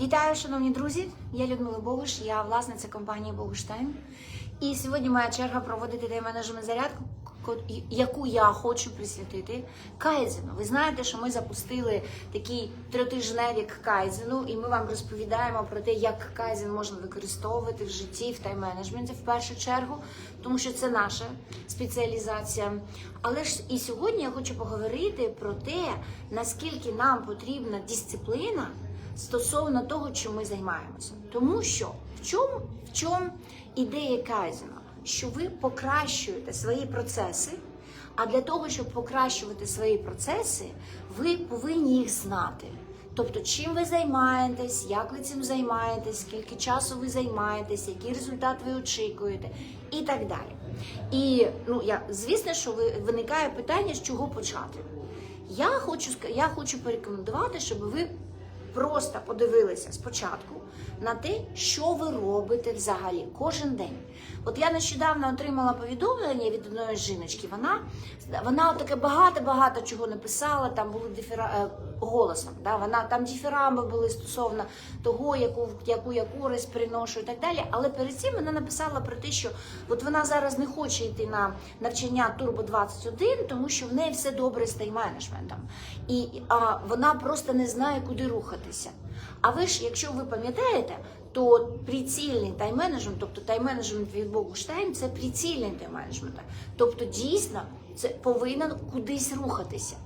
Вітаю, шановні друзі! Я Людмила Богуш, я власниця компанії Богуштайм. І сьогодні моя черга проводити тайм-менеджмент зарядку, яку я хочу присвятити кайдзену. Ви знаєте, що ми запустили такий тритижневік кайдзену, і ми вам розповідаємо про те, як кайдзен можна використовувати в житті, в тайм-менеджменті в першу чергу, тому що це наша спеціалізація. Але ж і сьогодні я хочу поговорити про те, наскільки нам потрібна дисципліна стосовно того, чим ми займаємося. Тому що в чому, в чому ідея Кайзена? Що ви покращуєте свої процеси, а для того, щоб покращувати свої процеси, ви повинні їх знати. Тобто, чим ви займаєтесь, як ви цим займаєтесь, скільки часу ви займаєтесь, який результат ви очікуєте, і так далі. І ну я звісно, що ви виникає питання, з чого почати. Я хочу я хочу порекомендувати, щоб ви просто подивилися спочатку на те, що ви робите взагалі кожен день. От я нещодавно отримала повідомлення від одної жіночки. Вона вона таке багато-багато чого написала. Там були дифіра е, голосом. Да? Вона там дифірамби були стосовно того, яку яку я користь приношу і так далі. Але перед цим вона написала про те, що от вона зараз не хоче йти на навчання Turbo 21, тому що в неї все добре з тайм-менеджментом. І а, вона просто не знає, куди рухатися. А ви ж, якщо ви пам'ятаєте, то прицільний тайм-менеджмент, тобто тайм-менеджмент від Богуштайн, це прицільний тайм-менеджмент. Тобто, дійсно, це повинен кудись рухатися.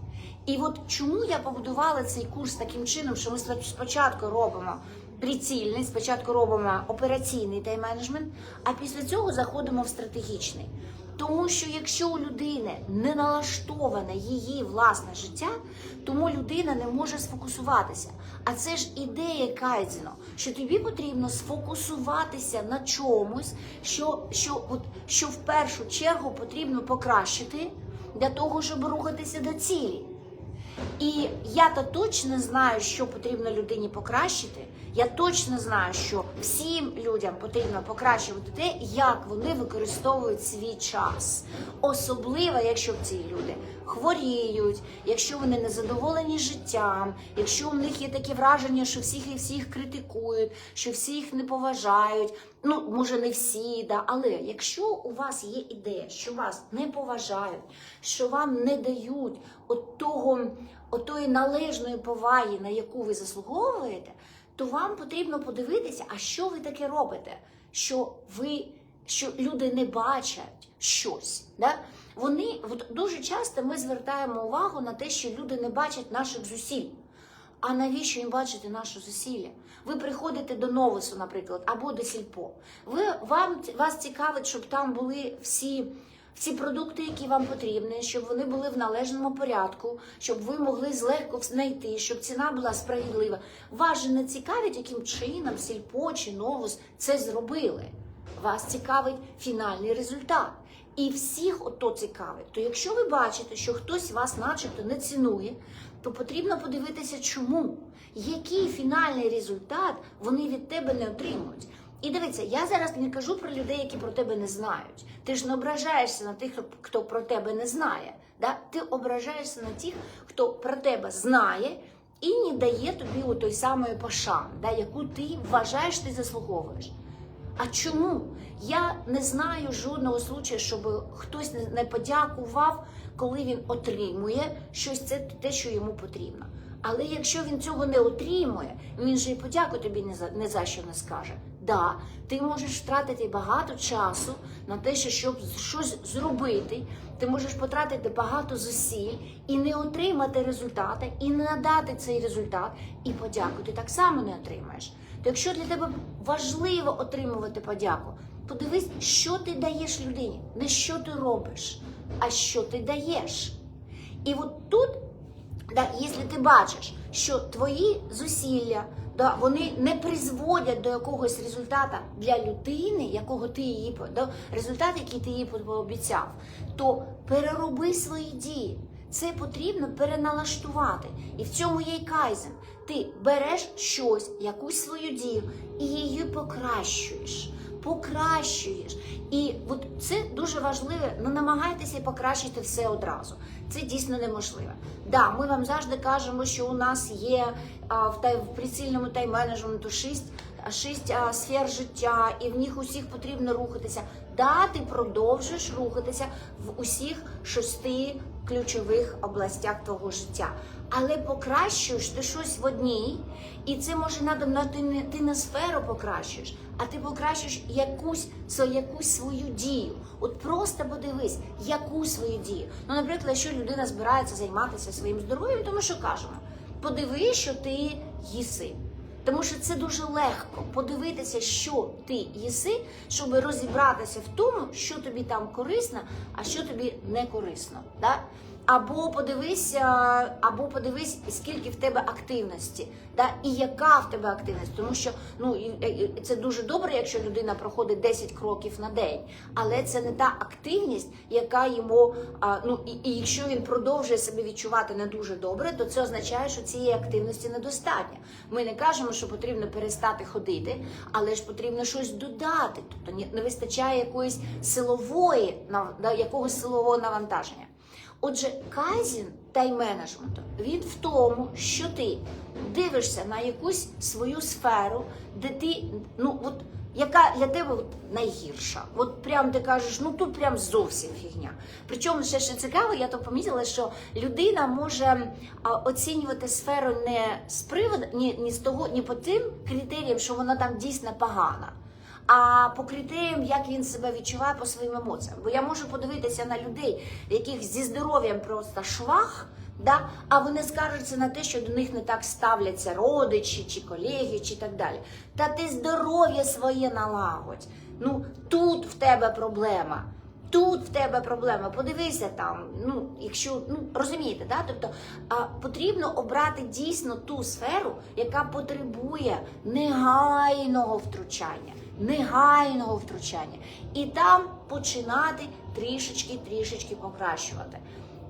І от чому я побудувала цей курс таким чином, що ми спочатку робимо прицільний, спочатку робимо операційний тайм-менеджмент, а після цього заходимо в стратегічний. Тому що якщо у людини не налаштоване її власне життя, тому людина не може сфокусуватися. А це ж ідея Кайдзіно, що тобі потрібно сфокусуватися на чомусь, що, що, от, що в першу чергу потрібно покращити для того, щоб рухатися до цілі. І я то точно знаю, що потрібно людині покращити. Я точно знаю, що всім людям потрібно покращувати те, як вони використовують свій час. Особливо, якщо ці люди хворіють, якщо вони не задоволені життям, якщо у них є таке враження, що всіх і всіх критикують, що всі їх не поважають. Ну, може, не всі, да, але якщо у вас є ідея, що вас не поважають, що вам не дають от того, отої належної поваги, на яку ви заслуговуєте, то вам потрібно подивитися, а що ви таке робите, що ви, що люди не бачать щось. Да? Вони от дуже часто ми звертаємо увагу на те, що люди не бачать наших зусиль. А навіщо їм бачити наше зусилля? Ви приходите до новосу, наприклад, або до сільпо. Ви вам вас цікавить, щоб там були всі. Всі продукти, які вам потрібні, щоб вони були в належному порядку, щоб ви могли злегко знайти, щоб ціна була справедлива. Вас же не цікавить, яким чином сільпо чи новус це зробили. Вас цікавить фінальний результат. І всіх ото цікавить. То якщо ви бачите, що хтось вас, начебто, не цінує, то потрібно подивитися, чому, який фінальний результат вони від тебе не отримують. І дивіться, я зараз не кажу про людей, які про тебе не знають. Ти ж не ображаєшся на тих, хто про тебе не знає. Да? Ти ображаєшся на тих, хто про тебе знає і не дає тобі той самої пошани, да, яку ти вважаєш, ти заслуговуєш. А чому? Я не знаю жодного случаю, щоб хтось не- подякував, коли він отримує щось це те, що йому потрібно. Але якщо він цього не отримує, він же і подяку тобі не за, не за що не скаже. Да, ти можеш втратити багато часу на те, що щоб щось зробити. Ти можеш потратити багато зусиль і не отримати результати, і не надати цей результат, і подяку ти так само не отримаєш. То якщо для тебе важливо отримувати подяку, подивись, що ти даєш людині, не що ти робиш, а що ти даєш. І от тут, да, якщо ти бачиш, що твої зусилля да, вони не призводять до якогось результату для людини, якого ти її до результату, який ти їй пообіцяв, то перероби свої дії. Це потрібно переналаштувати. І в цьому є й кайзен. Ти береш щось, якусь свою дію, і її покращуєш. Покращуєш. І от це дуже важливе. Не намагайтеся покращити все одразу. Це дійсно неможливо. Да, ми вам завжди кажемо, що у нас є а, в, тай, в прицільному тайм-менеджменту шість, шість а, сфер життя, і в них усіх потрібно рухатися. Да, ти продовжуєш рухатися в усіх шести ключових областях твого життя. Але покращуєш ти щось в одній, і це може надо ти не ти не сферу покращуєш, а ти покращуєш якусь якусь свою дію. От просто подивись, яку свою дію. Ну, наприклад, якщо людина збирається займатися своїм здоров'ям, то ми що кажемо? Подивись, що ти їси. Тому що це дуже легко подивитися, що ти їси, щоб розібратися в тому, що тобі там корисно, а що тобі не корисно. Да? Або подивись, або подивись, скільки в тебе активності, да? і яка в тебе активність. Тому що ну це дуже добре, якщо людина проходить 10 кроків на день, але це не та активність, яка йому ну і, і якщо він продовжує себе відчувати не дуже добре, то це означає, що цієї активності недостатньо. Ми не кажемо, що потрібно перестати ходити, але ж потрібно щось додати. Тобто ні- не вистачає якоїсь силової якогось силового навантаження. Отже, кайзін тайм-менеджменту він в тому, що ти дивишся на якусь свою сферу, де ти ну от яка для тебе от найгірша. От прям ти кажеш, ну тут прям зовсім фігня. Причому ще ще цікаво, я то помітила, що людина може а, оцінювати сферу не з приводу, ні, ні з того, ні по тим критеріям, що вона там дійсно погана. А по критеріям, як він себе відчуває по своїм емоціям. Бо я можу подивитися на людей, яких зі здоров'ям просто швах, да? а вони скаржаться на те, що до них не так ставляться родичі чи колеги, чи так далі. Та ти здоров'я своє налагодь. Ну тут в тебе проблема. Тут в тебе проблема. Подивися там. Ну, якщо ну розумієте, да? Тобто а, потрібно обрати дійсно ту сферу, яка потребує негайного втручання, негайного втручання, і там починати трішечки, трішечки покращувати.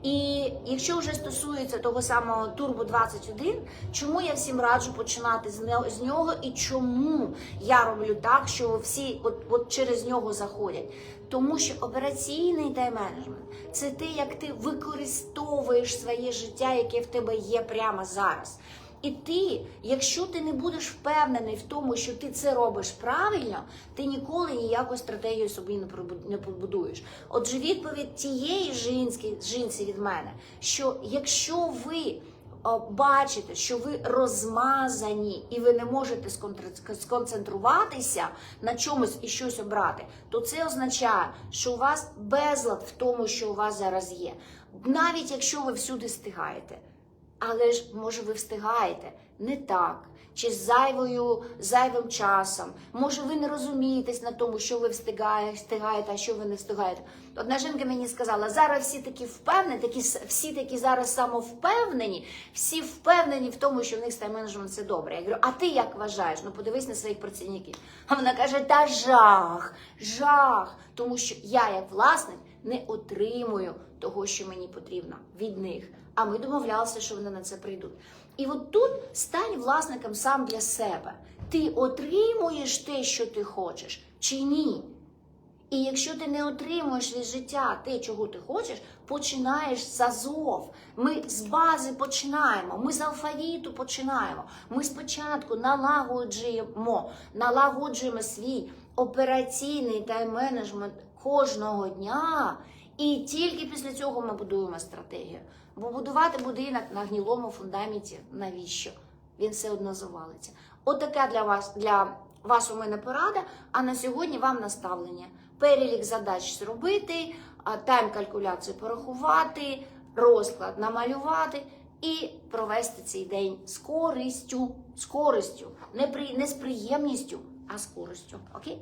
І якщо вже стосується того самого Turbo 21, чому я всім раджу починати з нього, і чому я роблю так, що всі от, от через нього заходять? Тому що операційний тайм-менеджмент це те, як ти використовуєш своє життя, яке в тебе є прямо зараз. І ти, якщо ти не будеш впевнений в тому, що ти це робиш правильно, ти ніколи ніяку стратегію собі не побудуєш. Отже, відповідь тієї жінки, жінці від мене, що якщо ви бачите, що ви розмазані і ви не можете сконцентруватися на чомусь і щось обрати, то це означає, що у вас безлад в тому, що у вас зараз є. Навіть якщо ви всюди встигаєте. Але ж може ви встигаєте не так, чи з зайвою зайвим часом. Може, ви не розумієтесь на тому, що ви встигаєте, а що ви не встигаєте. Одна жінка мені сказала: зараз всі такі впевнені, такі всі такі зараз самовпевнені, всі впевнені в тому, що в них тайм-менеджмент все добре. Я говорю, а ти як вважаєш? Ну подивись на своїх працівників. А вона каже: та жах, жах, тому що я, як власник, не отримую того, що мені потрібно від них. А ми домовлялися, що вони на це прийдуть. І от тут стань власником сам для себе. Ти отримуєш те, що ти хочеш, чи ні? І якщо ти не отримуєш від життя те, чого ти хочеш, починаєш з азов. Ми з бази починаємо, ми з алфавіту починаємо. Ми спочатку налагоджуємо, налагоджуємо свій операційний тайм-менеджмент кожного дня. І тільки після цього ми будуємо стратегію. Бо будувати будинок на гнілому фундаменті навіщо? Він все одно завалиться. Отака для вас для вас у мене порада. А на сьогодні вам наставлення. Перелік задач зробити, тайм-калькуляцію порахувати, розклад намалювати і провести цей день з користю. З користю. Не, при, не з приємністю, а з користю. Окей?